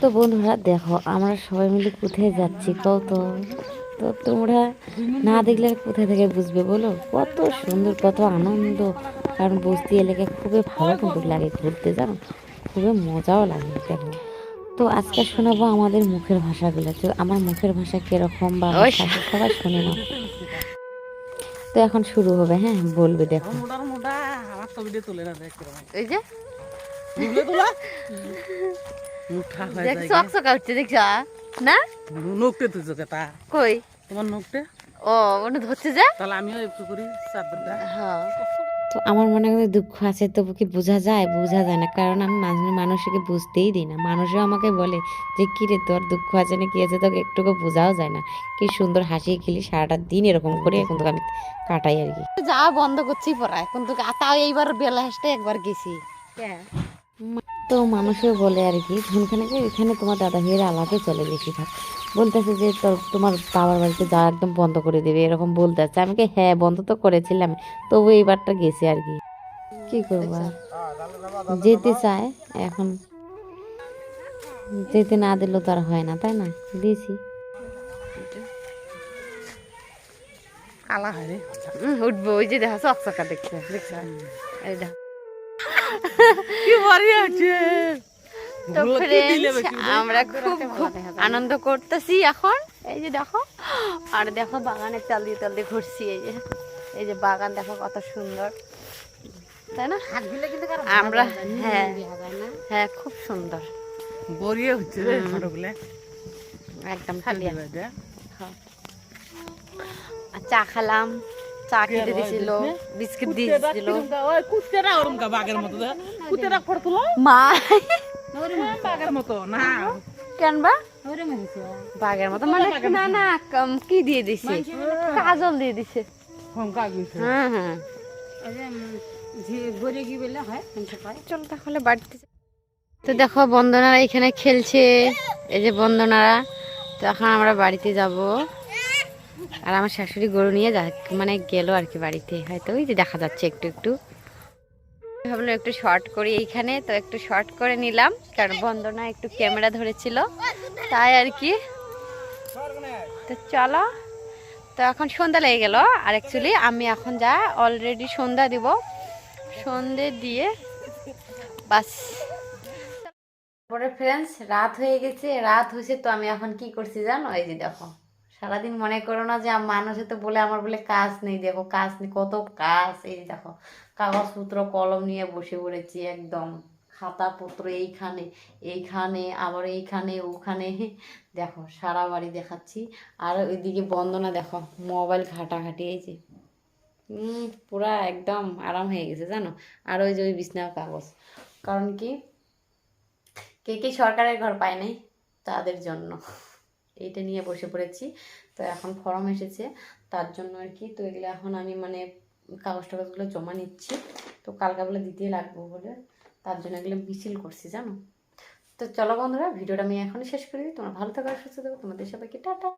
তো বন্ধুরা দেখো আমরা সবাই মিলে কোথায় যাচ্ছি? কত? তো তোমরা না দেখলে কোথায় থেকে বুঝবে বলো? কত সুন্দর কত আনন্দ। কারণ বস্তি এলাকায় খুবই ভালো কিন্তু লাগে ঘুরতে জানো? খুবই মজাও লাগে দেখো। তো আজকে শোনাবো আমাদের মুখের ভাষাগুলো। তো আমার মুখের ভাষা কীরকম বা সবাই শুনে নাও তো এখন শুরু হবে হ্যাঁ? বলবে দেখো। মোটা মোটা আমার ছবিটা তুলে না দেখ কীরকম। ওই যে? দেখছ তোলা? মুঠা হয়ে যায় চক চকা হচ্ছে দেখছ? না? নোকটে তুই চোখে তা? কই? তোমার নোকটে ও ওটা ধরছে যে? তাহলে আমিও একটু করি চাদরটা। তো আমার মনে হয় দুঃখ আছে তবু কি বোঝা যায়? বোঝা যায় না। কারণ আমি মাঝে মানুষকে বুঝতেই দিই না। মানুষও আমাকে বলে যে কী রে তোর দুঃখ আছে না কী আছে? তোকে একটুকু বোঝাও যায় না। কি সুন্দর হাসি খেলি সারাটা দিন এরকম করে এখন তোকে আমি কাটাই আর কি। যা বন্ধ করছি পড়ায় কিন্তু তাও এইবার বেলা হেসতে একবার গেছি। তো মানুষও বলে আর কি ঝুনখানে এখানে তোমার দাদা ভাইয়ের আলাপে চলে বেশি থাক। বলতেছে যে, তোর, তোমার বাবার বাড়িতে যা একদম বন্ধ করে দেবে, এরকম বলতেছে। আমি কি হ্যাঁ বন্ধ তো করেছিলাম, তবু এইবারটা গেছে আর কি। কি করব যেতে চায়, এখন যেতে না দিলেও তো আর হয় না, তাই না? দিয়েছি। কালা হয় রে। উঠবো, ওই যে দেখা চক চকা দেখছে? দেখছ এই কি আছে। তো? আমরা খুব খুব আনন্দ করতেছি এখন। এই যে দেখো আর দেখো বাগানে চাল দিয়ে চাল দিয়ে ঘুরছি এই যে। এই যে বাগান দেখো কত সুন্দর। তাই না? আমরা হ্যাঁ হ্যাঁ খুব সুন্দর। বরিয়ে হচ্ছে রে একদম খালি আর চা খেলাম। চা খেতে দিছিল বিস্কিট মা। কেন বা? বাঘের মতো মানে না না কি দিয়ে দিছে? কাজল দিয়ে দিছে। হ্যাঁ হ্যাঁ। চল তাহলে বাড়িতে তো দেখো বন্দনারা এখানে খেলছে। এই যে বন্দনারা। তো এখন আমরা বাড়িতে যাব। আর আমার শাশুড়ি গরু নিয়ে মানে গেল আর কি বাড়িতে। হয়তো ওই যে দেখা যাচ্ছে একটু একটু। ভাবলাম একটু শর্ট করি এইখানে, তো একটু শর্ট করে নিলাম, কারণ বন্দনা একটু ক্যামেরা ধরেছিল, তাই আর কি। তো চলো, তো এখন সন্ধ্যা লেগে গেল, আর অ্যাকচুয়ালি আমি এখন যা অলরেডি সন্ধ্যা দিব, সন্ধে দিয়ে বাস। তারপরে ফ্রেন্ডস রাত হয়ে গেছে, রাত হয়েছে, তো আমি এখন কি করছি জানো? এই যে দেখো। সারাদিন মনে করো না যে মানুষে তো বলে, আমার বলে কাজ নেই, দেখো কাজ নেই, কত কাজ, এই দেখো, কাগজপত্র, কলম নিয়ে বসে পড়েছি একদম, খাতাপত্র এইখানে এইখানে, আবার এইখানে, ওখানে, দেখো, সারা বাড়ি দেখাচ্ছি, আর ওইদিকে বন্দনা, দেখো, মোবাইল ঘাটাঘাটি, এই যে পুরা একদম আরাম হয়ে গেছে, জানো, আর ওই যে ওই বিছনার কাগজ, কারণ কি, কে কে সরকারের ঘর পায় নাই, তাদের জন্য। এইটা নিয়ে বসে পড়েছি। তো এখন ফর্ম এসেছে, তার জন্য আর কি। তো এগুলো এখন আমি মানে কাগজ টাগজগুলো জমা নিচ্ছি। তো কালকা বলে দিতেই লাগবো বলে, তার জন্য এগুলো মিছিল করছি, জানো? তো চলো বন্ধুরা, ভিডিওটা আমি এখনই শেষ করে দিই। তোমরা ভালো থাকো, সুস্থ থাকো। তোমাদের সবাইকে টাটা।